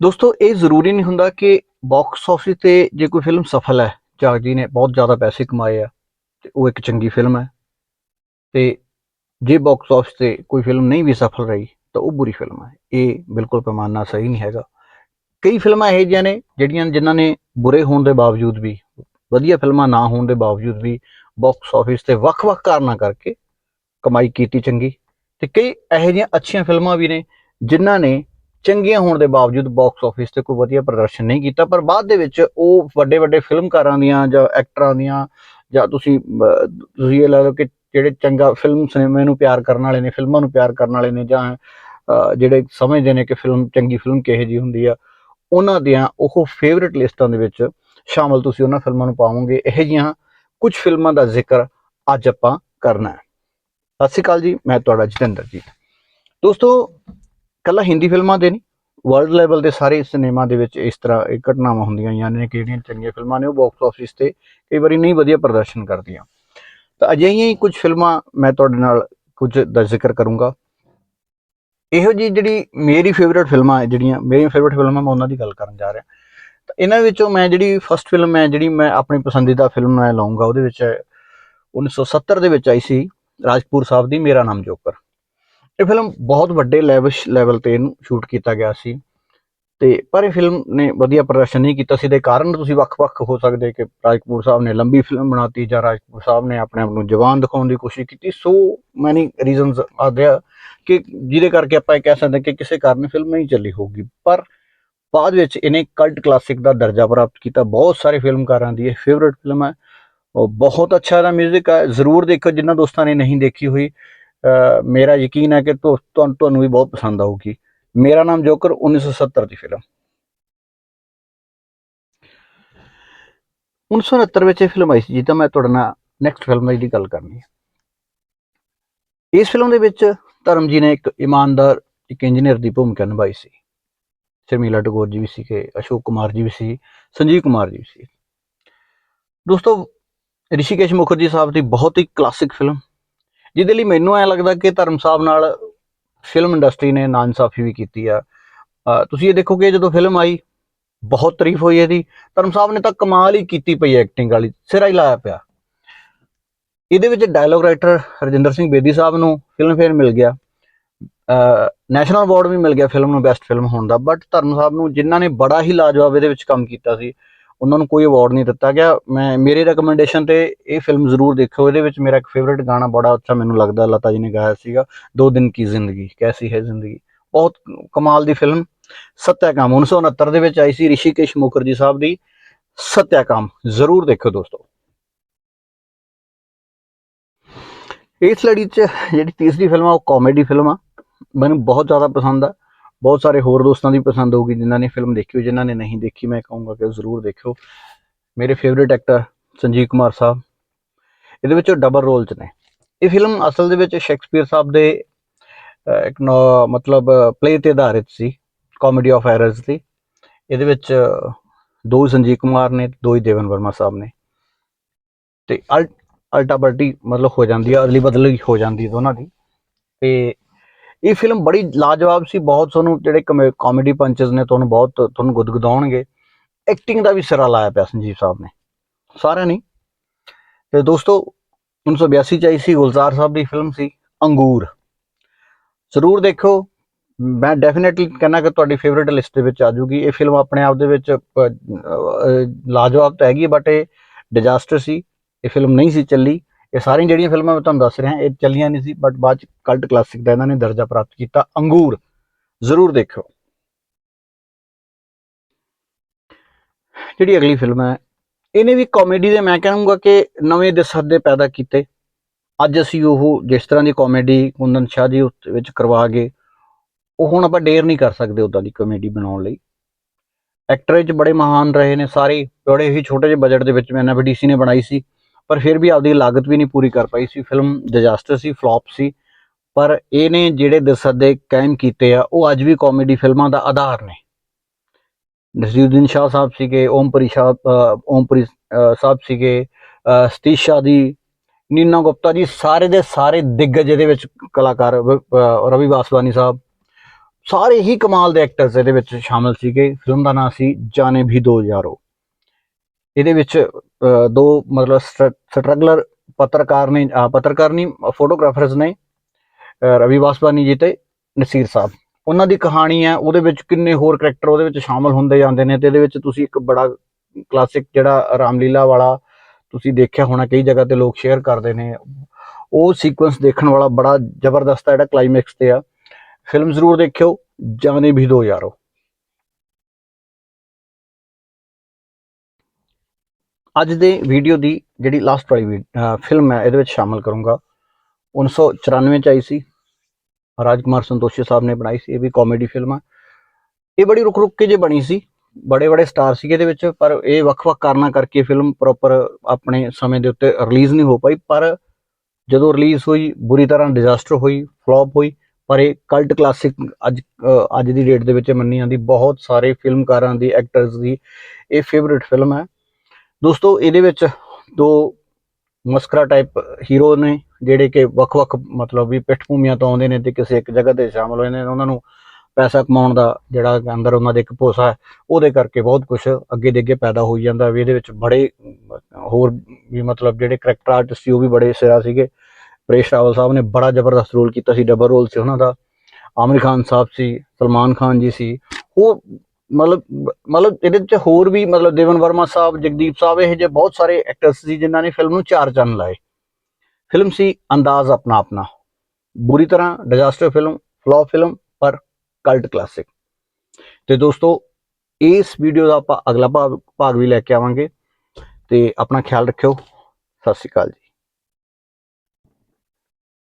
ਦੋਸਤੋ, ਇਹ ਜ਼ਰੂਰੀ ਨਹੀਂ ਹੁੰਦਾ ਕਿ ਬਾਕਸ ਆਫਿਸ ਤੇ ਜੇ ਕੋਈ ਫਿਲਮ ਸਫਲ ਹੈ ਜਾਂ ਜੀ ਨੇ ਬਹੁਤ ਜ਼ਿਆਦਾ ਪੈਸੇ ਕਮਾਏ ਆ, ਤੇ ਉਹ ਇੱਕ ਚੰਗੀ ਫਿਲਮ ਹੈ, ਤੇ ਜੇ ਬਾਕਸ ਆਫਿਸ ਤੇ ਕੋਈ ਫਿਲਮ ਨਹੀਂ ਵੀ ਸਫਲ ਰਹੀ, ਤਾਂ ਉਹ ਬੁਰੀ ਫਿਲਮ ਹੈ। ਇਹ ਬਿਲਕੁਲ ਪੈਮਾਨਾ ਸਹੀ ਨਹੀਂ ਹੈਗਾ। ਕਈ ਫਿਲਮਾਂ ਇਹੋ ਜਿਹੀਆਂ ਨੇ, ਜਿਹੜੀਆਂ ਜਿਨ੍ਹਾਂ ਨੇ ਬੁਰੇ ਹੋਣ ਦੇ ਬਾਵਜੂਦ ਵੀ, ਵਧੀਆ ਫਿਲਮਾਂ ਨਾ ਹੋਣ ਦੇ ਬਾਵਜੂਦ ਵੀ ਬਾਕਸ ਆਫਿਸ ਤੇ ਵੱਖ-ਵੱਖ ਕਾਰਨਾਂ ਕਰਕੇ ਕਮਾਈ ਕੀਤੀ ਚੰਗੀ, ਤੇ ਕਈ ਇਹੋ ਜਿਹੀਆਂ ਅੱਛੀਆਂ ਫਿਲਮਾਂ ਵੀ ਨੇ, ਜਿਨ੍ਹਾਂ ਨੇ ਚੰਗੀਆਂ ਹੋਣ ਦੇ ਬਾਵਜੂਦ ਬਾਕਸ ਆਫਿਸ ਤੇ ਕੋਈ ਵਧੀਆ ਪ੍ਰਦਰਸ਼ਨ ਨਹੀਂ ਕੀਤਾ, ਪਰ ਬਾਅਦ ਦੇ ਵਿੱਚ ਉਹ ਵੱਡੇ ਵੱਡੇ ਫਿਲਮਕਾਰਾਂ ਦੀਆਂ ਜਾਂ ਐਕਟਰਾਂ ਦੀਆਂ ਜਾਂ ਤੁਸੀਂ ਤੁਸੀਂ ਇਹ ਲਾ ਲਓ ਕਿ ਜਿਹੜੇ ਚੰਗਾ ਫਿਲਮ ਸਿਨੇਮੇ ਨੂੰ ਪਿਆਰ ਕਰਨ ਵਾਲੇ ਨੇ, ਫਿਲਮਾਂ ਨੂੰ ਪਿਆਰ ਕਰਨ ਵਾਲੇ ਨੇ ਜਾਂ ਜਿਹੜੇ ਸਮਝਦੇ ਨੇ ਕਿ ਫਿਲਮ ਚੰਗੀ ਫਿਲਮ ਕਿਹੋ ਜੀ ਹੁੰਦੀ ਆ, ਉਹਨਾਂ ਦੀਆਂ ਉਹ ਫੇਵਰਿਟ ਲਿਸਟਾਂ ਦੇ ਵਿੱਚ ਸ਼ਾਮਲ ਤੁਸੀਂ ਉਹਨਾਂ ਫਿਲਮਾਂ ਨੂੰ ਪਾਵੋਗੇ। ਇਹੋ ਜਿਹੀਆਂ ਕੁਝ ਫਿਲਮਾਂ ਦਾ ਜ਼ਿਕਰ ਅੱਜ ਆਪਾਂ ਕਰਨਾ ਹੈ। ਸਤਿ ਸ਼੍ਰੀ ਅਕਾਲ ਜੀ, ਮੈਂ ਤੁਹਾਡਾ ਜਤਿੰਦਰ ਜੀ। ਦੋਸਤੋ ਕੱਲਾ ਹਿੰਦੀ ਫਿਲਮਾਂ ਦੇ ਨਹੀਂ ਵਰਲਡ ਲੈਵਲ ਦੇ ਸਾਰੇ ਸਿਨੇਮਾ ਦੇ ਵਿੱਚ ਇਸ ਤਰ੍ਹਾਂ ਇਹ ਘਟਨਾਵਾਂ ਹੁੰਦੀਆਂ ਆਈਆਂ ਨੇ ਕਿ ਜਿਹੜੀਆਂ ਚੰਗੀਆਂ ਫਿਲਮਾਂ ਨੇ, ਉਹ ਬਾਕਸ ਆਫਿਸ ਤੇ ਕਈ ਵਾਰੀ ਨਹੀਂ ਵਧੀਆ ਪ੍ਰਦਰਸ਼ਨ ਕਰਦੀਆਂ। ਤਾਂ ਅਜਿਹੀਆਂ ਹੀ ਕੁਝ ਫਿਲਮਾਂ ਮੈਂ ਤੁਹਾਡੇ ਨਾਲ ਕੁਝ ਦਾ ਜ਼ਿਕਰ ਕਰੂੰਗਾ। ਇਹੋ ਜੀ ਜਿਹੜੀ ਮੇਰੀ ਫੇਵਰਿਟ ਫਿਲਮਾਂ ਹੈ, ਜਿਹੜੀਆਂ ਮੇਰੀਆਂ ਫੇਵਰਿਟ ਫਿਲਮਾਂ ਮੈਂ ਉਹਨਾਂ ਦੀ ਗੱਲ ਕਰਨ ਜਾ ਰਿਹਾ। ਤਾਂ ਇਹਨਾਂ ਵਿੱਚੋਂ ਮੈਂ ਜਿਹੜੀ ਫਸਟ ਫਿਲਮ ਹੈ, ਜਿਹੜੀ ਮੈਂ ਆਪਣੀ ਪਸੰਦੀਦਾ ਫਿਲਮ ਮੈਂ ਲਾਉਂਗਾ ਉਹਦੇ ਵਿੱਚ ਹੈ 1970 ਦੇ ਵਿੱਚ ਆਈ ਸੀ, ਰਾਜਪੂਰ ਸਾਹਿਬ ਦੀ ਮੇਰਾ ਨਾਮ ਜੋਕਰ। ਇਹ ਫਿਲਮ ਬਹੁਤ ਵੱਡੇ ਲੈਵਲ ਲੈਵਲ ਤੇ ਇਹਨੂੰ ਸ਼ੂਟ ਕੀਤਾ ਗਿਆ ਸੀ। ਤੇ ਪਰ ਇਹ ਫਿਲਮ ਨੇ ਵਧੀਆ ਪ੍ਰਦਰਸ਼ਨ ਨਹੀਂ ਕੀਤਾ ਸੀ। ਦੇ ਕਾਰਨ ਤੁਸੀਂ ਵੱਖ-ਵੱਖ ਹੋ ਸਕਦੇ ਕਿ ਰਾਜਪੂਰ ਸਾਹਿਬ ਨੇ ਲੰਬੀ ਫਿਲਮ ਬਣਾਤੀ ਜਾਂ ਰਾਜਪੂਰ ਸਾਹਿਬ ਨੇ ਆਪਣੇ ਆਪ ਨੂੰ ਜਵਾਨ ਦਿਖਾਉਣ ਦੀ ਕੋਸ਼ਿਸ਼ ਕੀਤੀ। ਸੋ ਮੈਨੀ ਰੀਜ਼ਨਸ ਆ there ਕਿ ਜਿਹਦੇ ਕਰਕੇ ਆਪਾਂ ਇਹ ਕਹਿ ਸਕਦੇ ਕਿ ਕਿਸੇ ਕਾਰਨ ਫਿਲਮ ਨਹੀਂ ਚੱਲੀ ਹੋਊਗੀ। ਪਰ ਬਾਅਦ ਵਿੱਚ ਇਹਨੇ ਕਲਟ ਕਲਾਸਿਕ ਦਾ ਦਰਜਾ ਪ੍ਰਾਪਤ ਕੀਤਾ। ਬਹੁਤ ਸਾਰੇ ਫਿਲਮਕਾਰਾਂ ਦੀ ਇਹ ਫੇਵਰਿਟ ਫਿਲਮ ਹੈ। ਉਹ ਬਹੁਤ ਅੱਛਾ ਦਾ 뮤직 ਹੈ। ਜ਼ਰੂਰ ਦੇਖੋ। ਜਿਨ੍ਹਾਂ ਦੋਸਤਾਂ ਨੇ ਨਹੀਂ ਦੇਖੀ ਹੋਈ ਮੇਰਾ ਯਕੀਨ ਹੈ ਕਿ ਤੁਹਾਨੂੰ ਤੁਹਾਨੂੰ ਵੀ ਬਹੁਤ ਪਸੰਦ ਆਊਗੀ। ਮੇਰਾ ਨਾਮ ਜੋਕਰ 1970 ਦੀ ਫਿਲਮ। 1969 ਵਿੱਚ ਇਹ ਫਿਲਮ ਆਈ ਸੀ ਜਿਹਦਾ ਮੈਂ ਤੁਹਾਡੇ ਨਾਲ ਨੈਕਸਟ ਫਿਲਮ ਦੀ ਗੱਲ ਕਰਨੀ ਹੈ। ਇਸ ਫਿਲਮ ਦੇ ਵਿੱਚ ਧਰਮ ਜੀ ਨੇ ਇੱਕ ਇਮਾਨਦਾਰ, ਇੱਕ ਇੰਜੀਨੀਅਰ ਦੀ ਭੂਮਿਕਾ ਨਿਭਾਈ ਸੀ। ਸ਼ਰਮੀਲਾ ਟਗੋਰ ਜੀ ਵੀ ਸੀ ਕਿ ਅਸ਼ੋਕ ਕੁਮਾਰ ਜੀ ਵੀ ਸੀ, ਸੰਜੀਵ ਕੁਮਾਰ ਜੀ ਵੀ ਸੀ। ਦੋਸਤੋ, ਰਿਸ਼ੀਕੇਸ਼ ਮੁਖਰਜੀ ਸਾਹਿਬ ਦੀ ਬਹੁਤ ਹੀ ਕਲਾਸਿਕ ਫਿਲਮ ਜਿਹਦੇ ਲਈ ਮੈਨੂੰ ਐ ਲੱਗਦਾ ਕਿ ਧਰਮ ਸਾਹਿਬ ਨਾਲ ਫਿਲਮ ਇੰਡਸਟਰੀ ਨੇ ਨਾਇਨਸਾਫੀ ਵੀ ਕੀਤੀ ਆ। ਤੁਸੀਂ ਇਹ ਦੇਖੋਗੇ ਜਦੋਂ ਫਿਲਮ ਆਈ, ਬਹੁਤ ਤਾਰੀਫ ਹੋਈ ਇਹਦੀ। ਧਰਮ ਸਾਹਿਬ ਨੇ ਤਾਂ ਕਮਾਲ ਹੀ ਕੀਤੀ ਪਈ ਐਕਟਿੰਗ ਵਾਲੀ, ਸਿਰਾ ਹੀ ਲਾਇਆ ਪਿਆ। ਇਹਦੇ ਵਿੱਚ ਡਾਇਲੋਗ ਰਾਈਟਰ ਰਜਿੰਦਰ ਸਿੰਘ ਬੇਦੀ ਸਾਹਿਬ ਨੂੰ ਫਿਲਮ ਫੇਅਰ ਮਿਲ ਗਿਆ। ਨੈਸ਼ਨਲ ਅਵਾਰਡ ਵੀ ਮਿਲ ਗਿਆ ਫਿਲਮ ਨੂੰ ਬੈਸਟ ਫਿਲਮ ਹੋਣ ਦਾ। ਬਟ ਧਰਮ ਸਾਹਿਬ ਨੂੰ ਜਿਨ੍ਹਾਂ ਨੇ ਬੜਾ ਹੀ ਲਾਜਵਾਬ ਇਹਦੇ ਵਿੱਚ ਕੰਮ ਕੀਤਾ ਸੀ ਉਹਨਾਂ ਨੂੰ ਕੋਈ ਅਵਾਰਡ ਨਹੀਂ ਦਿੱਤਾ ਗਿਆ। ਮੈਂ, ਮੇਰੇ ਰეკਮੈਂਡੇਸ਼ਨ ਤੇ ਇਹ ਫਿਲਮ ਜ਼ਰੂਰ ਦੇਖਿਓ। ਇਹਦੇ ਵਿੱਚ ਮੇਰਾ ਇੱਕ ਫੇਵਰਿਟ ਗਾਣਾ ਬੜਾ ਅੱਛਾ ਮੈਨੂੰ ਲੱਗਦਾ ਲਤਾ ਜੀ ਨੇ ਗਾਇਆ ਸੀਗਾ, ਦੋ ਦਿਨ ਕੀ ਜ਼ਿੰਦਗੀ, ਕੈਸੀ ਹੈ ਜ਼ਿੰਦਗੀ। ਬਹੁਤ ਕਮਾਲ ਦੀ ਫਿਲਮ ਸਤਿਆਕਾਮ 1969 ਦੇ ਵਿੱਚ ਆਈ ਸੀ ਰਿਸ਼ੀਕੇਸ਼ ਮੁਖਰਜੀ ਸਾਹਿਬ ਦੀ ਸਤਿਆਕਾਮ। ਜ਼ਰੂਰ ਦੇਖਿਓ ਦੋਸਤੋ। ਇਸ ਲੜੀ 'ਚ ਜਿਹੜੀ ਤੀਸਰੀ ਫਿਲਮ ਆ, ਉਹ ਕਾਮੇਡੀ ਫਿਲਮ ਆ। ਮੈਨੂੰ ਬਹੁਤ ਜ਼ਿਆਦਾ ਪਸੰਦ ਆ। ਬਹੁਤ ਸਾਰੇ ਹੋਰ ਦੋਸਤਾਂ ਦੀ ਪਸੰਦ ਹੋਊਗੀ ਜਿਨ੍ਹਾਂ ਨੇ ਫਿਲਮ ਦੇਖੀ ਹੋ ਜਿਨ੍ਹਾਂ ਨੇ ਨਹੀਂ ਦੇਖੀ, ਮੈਂ ਕਹੂੰਗਾ ਕਿ ਜ਼ਰੂਰ ਦੇਖਿਓ। ਮੇਰੇ ਫੇਵਰਿਟ ਐਕਟਰ ਸੰਜੀਵ ਕੁਮਾਰ ਸਾਹਿਬ। ਇਹਦੇ ਵਿੱਚ ਉਹ ਡਬਲ ਰੋਲ 'ਚ ਨੇ। ਇਹ ਫਿਲਮ ਅਸਲ ਦੇ ਵਿੱਚ ਸ਼ੇਕਸਪੀਅਰ ਸਾਹਿਬ ਦੇ ਇੱਕ ਮਤਲਬ ਪਲੇ ਤੇ ਆਧਾਰਿਤ ਸੀ ਕਾਮੇਡੀ ਆਫ ਐਰਰਸ ਦੀ। ਇਹਦੇ ਵਿੱਚ ਦੋ ਹੀ ਸੰਜੀਵ ਕੁਮਾਰ ਨੇ, ਦੋ ਹੀ ਦੇਵਨ ਵਰਮਾ ਸਾਹਿਬ ਨੇ। ਤੇ ਅਲ, ਅਲਟਾ ਬਲਟੀ ਮਤਲਬ ਹੋ ਜਾਂਦੀ ਹੈ ਅਦਲੀ ਬਦਲੀ ਹੋ ਜਾਂਦੀ ਦੋਨਾਂ ਦੀ। ਤੇ ਇਹ ਫਿਲਮ ਬੜੀ ਲਾਜਵਾਬ ਸੀ, ਬਹੁਤ ਤੁਹਾਨੂੰ ਜਿਹੜੇ ਕਾਮੇਡੀ ਪੰਚਸ ਨੇ ਤੁਹਾਨੂੰ ਬਹੁਤ ਤੁਹਾਨੂੰ ਗੁਦਗੁਦਾਉਣਗੇ। ਐਕਟਿੰਗ ਦਾ ਵੀ ਸਿਰਾ ਲਾਇਆ ਪਿਆ ਸੰਜੀਵ ਸਾਹਿਬ ਨੇ। ਸਾਰਿਆਂ ਨੇ। ਤੇ ਦੋਸਤੋ 1982 ਚ ਆਈ ਸੀ, ਗੁਲਜ਼ਾਰ ਸਾਹਿਬ ਦੀ ਫਿਲਮ ਸੀ, ਅੰਗੂਰ। ਜ਼ਰੂਰ ਦੇਖੋ ਮੈਂ ਡੈਫੀਨਿਟਲੀ ਕਹਿੰਦਾ ਕਿ ਤੁਹਾਡੀ ਫੇਵਰਿਟ ਲਿਸਟ ਦੇ ਵਿੱਚ ਆ ਜੂਗੀ। ਇਹ ਫਿਲਮ ਆਪਣੇ ਆਪ ਦੇ ਵਿੱਚ ਲਾਜਵਾਬ ਤਾਂ ਹੈਗੀ ਬਟ ਇਹ ਡਿਜ਼ਾਸਟਰ ਸੀ। ਇਹ ਫਿਲਮ ਨਹੀਂ ਸੀ ਚੱਲੀ। ਇਹ ਸਾਰੀਆਂ ਜਿਹੜੀਆਂ ਫਿਲਮਾਂ ਮੈਂ ਤੁਹਾਨੂੰ ਦੱਸ ਰਿਹਾ, ਇਹ ਚੱਲੀਆਂ ਨਹੀਂ ਸੀ ਬਟ ਬਾਅਦ ਚ ਕਲਟ ਕਲਾਸਿਕ ਦਾ ਇਹਨਾਂ ਨੇ ਦਰਜਾ ਪ੍ਰਾਪਤ ਕੀਤਾ। ਅੰਗੂਰ ਜ਼ਰੂਰ ਦੇਖਿਓ। ਜਿਹੜੀ ਅਗਲੀ ਫਿਲਮ ਹੈ, ਇਹਨੇ ਵੀ ਕਾਮੇਡੀ ਦੇ, ਮੈਂ ਕਹਾਂਗਾ ਕਿ ਨਵੇਂ ਦੇ ਪੈਦਾ ਕੀਤੇ। ਅੱਜ ਅਸੀਂ ਉਹ ਜਿਸ ਤਰ੍ਹਾਂ ਦੀ ਕਾਮੇਡੀ ਕੁੰਦਨ ਸ਼ਾਹ ਜੀ ਵਿੱਚ ਕਰਵਾ ਗਏ, ਉਹ ਹੁਣ ਆਪਾਂ ਡੇਰ ਨਹੀਂ ਕਰ ਸਕਦੇ ਉਦਾਂ ਦੀ ਕਾਮੇਡੀ ਬਣਾਉਣ ਲਈ। ਐਕਟਰ ਵਿੱਚ ਬੜੇ ਮਹਾਨ ਰਹੇ ਨੇ ਸਾਰੇ, ਬੜੇ ਹੀ ਛੋਟੇ ਜਿਹੇ ਬਜਟ ਦੇ ਵਿੱਚ ਮੈਨਾਂ ਡੀਸੀ ਨੇ ਬਣਾਈ ਸੀ। ਪਰ ਫਿਰ ਵੀ ਆਪਦੀ ਲਾਗਤ ਵੀ ਨਹੀਂ ਪੂਰੀ ਕਰ ਪਾਈ ਸੀ। ਫਿਲਮ ਡਿਜ਼ਾਸਟਰ ਸੀ ਫਲॉप ਸੀ। ਪਰ ਇਹਨੇ ਜਿਹੜੇ ਦਸਦੇ ਕਾਇਮ ਕੀਤੇ ਆ, ਉਹ ਅੱਜ ਵੀ ਕਾਮੇਡੀ ਫਿਲਮਾਂ ਦਾ ਆਧਾਰ ਨੇ। ਨਸੀਰੁਦੀਨ ਸ਼ਾਹ ਸਾਹਿਬ ਸੀਗੇ, ਓਮਪਰੀ ਸ਼ਾਹ ਓਮਪਰੀ ਸਾਹਿਬ ਸੀਗੇ ਸਤੀਸ਼ ਸ਼ਾਹ ਦੀ, ਨੀਨਾ ਗੁਪਤਾ ਜੀ, ਸਾਰੇ ਦੇ ਸਾਰੇ ਦਿੱਗਜ ਇਹਦੇ ਵਿੱਚ ਕਲਾਕਾਰ ਰਵੀ ਵਾਸਵਾਨੀ ਸਾਹਿਬ, ਸਾਰੇ ਹੀ ਕਮਾਲ ਦੇ ਐਕਟਰਸ ਇਹਦੇ ਵਿੱਚ ਸ਼ਾਮਿਲ ਸੀਗੇ। ਫਿਲਮ ਦਾ ਨਾਮ ਸੀ ਜਾਨੇ ਵੀ ਦੋ ਯਾਰੋ ਇਹਦੇ ਵਿੱਚ ਦੋ ਮਤਲਬ ਸਟਰਗਲਰ ਪੱਤਰਕਾਰ ਨੇ ਪੱਤਰਕਾਰ ਨਹੀਂ, ਫੋਟੋਗ੍ਰਾਫਰਸ ਨੇ ਰਵੀ ਵਾਸਵਾਨੀ ਜੀ ਤੇ ਨਸੀਰ ਸਾਹਿਬ। ਉਹਨਾਂ ਦੀ ਕਹਾਣੀ ਹੈ, ਉਹਦੇ ਵਿੱਚ ਕਿੰਨੇ ਹੋਰ ਕਰੈਕਟਰ ਉਹਦੇ ਵਿੱਚ ਸ਼ਾਮਲ ਹੁੰਦੇ ਜਾਂਦੇ ਨੇ ਤੇ ਇਹਦੇ ਵਿੱਚ ਤੁਸੀਂ ਇੱਕ ਬੜਾ ਕਲਾਸਿਕ ਜਿਹੜਾ ਰਾਮਲੀਲਾ ਵਾਲਾ ਤੁਸੀਂ ਦੇਖਿਆ ਹੋਣਾ, ਕਈ ਜਗ੍ਹਾ ਤੇ ਲੋਕ ਸ਼ੇਅਰ ਕਰਦੇ ਨੇ। ਉਹ ਸੀਕੁਐਂਸ ਦੇਖਣ ਵਾਲਾ ਬੜਾ ਜ਼ਬਰਦਸਤ ਹੈ, ਜਿਹੜਾ ਕਲਾਈਮੈਕਸ ਤੇ ਆ। ਫਿਲਮ ਜ਼ਰੂਰ ਦੇਖਿਓ, ਜਾਣੇ ਵੀ ਦੋ ਯਾਰੋ। ਅੱਜ ਦੇ ਵੀਡੀਓ ਦੀ ਜਿਹੜੀ ਲਾਸਟ ਵਾਲੀ ਫਿਲਮ ਹੈ, ਇਹਦੇ ਵਿੱਚ ਸ਼ਾਮਲ ਕਰੂੰਗਾ। 1994 ਚ ਆਈ ਸੀ। ਰਾਜਕੁਮਾਰ ਸੰਤੋਸ਼ੀ ਸਾਹਿਬ ਨੇ ਬਣਾਈ ਸੀ, ਇਹ ਵੀ ਕਾਮੇਡੀ ਫਿਲਮ ਹੈ ਇਹ ਬੜੀ ਰੁਕ ਰੁਕ ਕੇ ਜੇ ਬਣੀ ਸੀ ਬੜੇ ਬੜੇ ਸਟਾਰ ਸੀਗੇ ਇਹਦੇ ਵਿੱਚ, ਪਰ ਇਹ ਵੱਖ-ਵੱਖ ਕਾਰਨਾਂ ਕਰਕੇ ਫਿਲਮ ਪ੍ਰੋਪਰ ਆਪਣੇ ਸਮੇਂ ਦੇ ਉੱਤੇ ਰਿਲੀਜ਼ ਨਹੀਂ ਹੋ ਪਾਈ। ਪਰ ਜਦੋਂ ਰਿਲੀਜ਼ ਹੋਈ, ਬੁਰੀ ਤਰ੍ਹਾਂ ਡਿਜ਼ਾਸਟਰ ਹੋਈ ਫਲॉप ਹੋਈ, ਪਰ ਇਹ ਕਲਟ ਕਲਾਸਿਕ ਅੱਜ ਅੱਜ ਦੀ ਡੇਟ ਦੇ ਵਿੱਚ ਮੰਨੀ ਜਾਂਦੀ। ਬਹੁਤ ਸਾਰੇ ਫਿਲਮਕਾਰਾਂ ਦੀ ਐਕਟਰਸ ਦੀ ਇਹ ਫੇਵਰਿਟ ਫਿਲਮ ਹੈ। ਦੋਸਤੋ, ਇਹਦੇ ਵਿੱਚ ਦੋ ਮਸਕਰਾ ਟਾਈਪ ਹੀਰੋ ਨੇ, ਜਿਹੜੇ ਕਿ ਵੱਖ-ਵੱਖ ਮਤਲਬ ਵੀ ਪਿੱਠ ਭੂਮੀਆਂ ਤੋਂ ਆਉਂਦੇ ਨੇ ਤੇ ਕਿਸੇ ਇੱਕ ਜਗ੍ਹਾ ਤੇ ਸ਼ਾਮਲ ਹੋਏ ਨੇ ਉਹਨਾਂ ਨੂੰ ਪੈਸਾ ਕਮਾਉਣ ਦਾ ਜਿਹੜਾ ਅੰਦਰ ਉਹਨਾਂ ਦੇ ਇੱਕ ਭੋਸਾ ਹੈ, ਉਹਦੇ ਕਰਕੇ ਬਹੁਤ ਕੁਝ ਅੱਗੇ ਦੇ ਅੱਗੇ ਪੈਦਾ ਹੋਈ ਜਾਂਦਾ ਵੀ ਇਹਦੇ ਵਿੱਚ ਬੜੇ, ਹੋਰ ਵੀ ਮਤਲਬ ਜਿਹੜੇ ਕਰੈਕਟਰ ਆਰਟਿਸਟ ਸੀ ਉਹ ਵੀ ਬੜੇ ਸਿਰਾ ਸੀਗੇ। ਪ੍ਰੇਸ਼ ਰਾਵਲ ਸਾਹਿਬ ਨੇ ਬੜਾ ਜ਼ਬਰਦਸਤ ਰੋਲ ਕੀਤਾ ਸੀ ਡਬਲ ਰੋਲ ਸੀ ਉਹਨਾਂ ਦਾ। ਆਮਿਰ ਖਾਨ ਸਾਹਿਬ ਸੀ, ਸਲਮਾਨ ਖਾਨ ਜੀ ਸੀ। ਉਹ ਮਤਲਬ ਮਤਲਬ ਇਹਦੇ ਵਿੱਚ ਹੋਰ ਵੀ ਮਤਲਬ ਦੇਵਨ ਵਰਮਾ ਸਾਹਿਬ, ਜਗਦੀਪ ਸਾਹਿਬ, ਇਹ ਜਿਹੇ ਬਹੁਤ ਸਾਰੇ ਐਕਟਰਸ ਸੀ ਜਿਨ੍ਹਾਂ ਨੇ ਫਿਲਮ ਨੂੰ ਚਾਰ ਚੰਨ ਲਾਏ। ਫਿਲਮ ਸੀ ਅੰਦਾਜ਼ ਆਪਣਾ ਆਪਣਾ। ਬੁਰੀ ਤਰ੍ਹਾਂ ਡਿਜ਼ਾਸਟਰ ਫਿਲਮ ਫਲॉप ਫਿਲਮ ਪਰ ਕਲਟ ਕਲਾਸਿਕ ਤੇ ਦੋਸਤੋ, ਇਸ ਵੀਡੀਓ ਦਾ ਆਪਾਂ ਅਗਲਾ ਭਾਗ ਭਾਗ ਵੀ ਲੈ ਕੇ ਆਵਾਂਗੇ। ਤੇ ਆਪਣਾ ਖਿਆਲ ਰੱਖਿਓ। ਸਤਿ ਸ਼੍ਰੀ ਅਕਾਲ ਜੀ।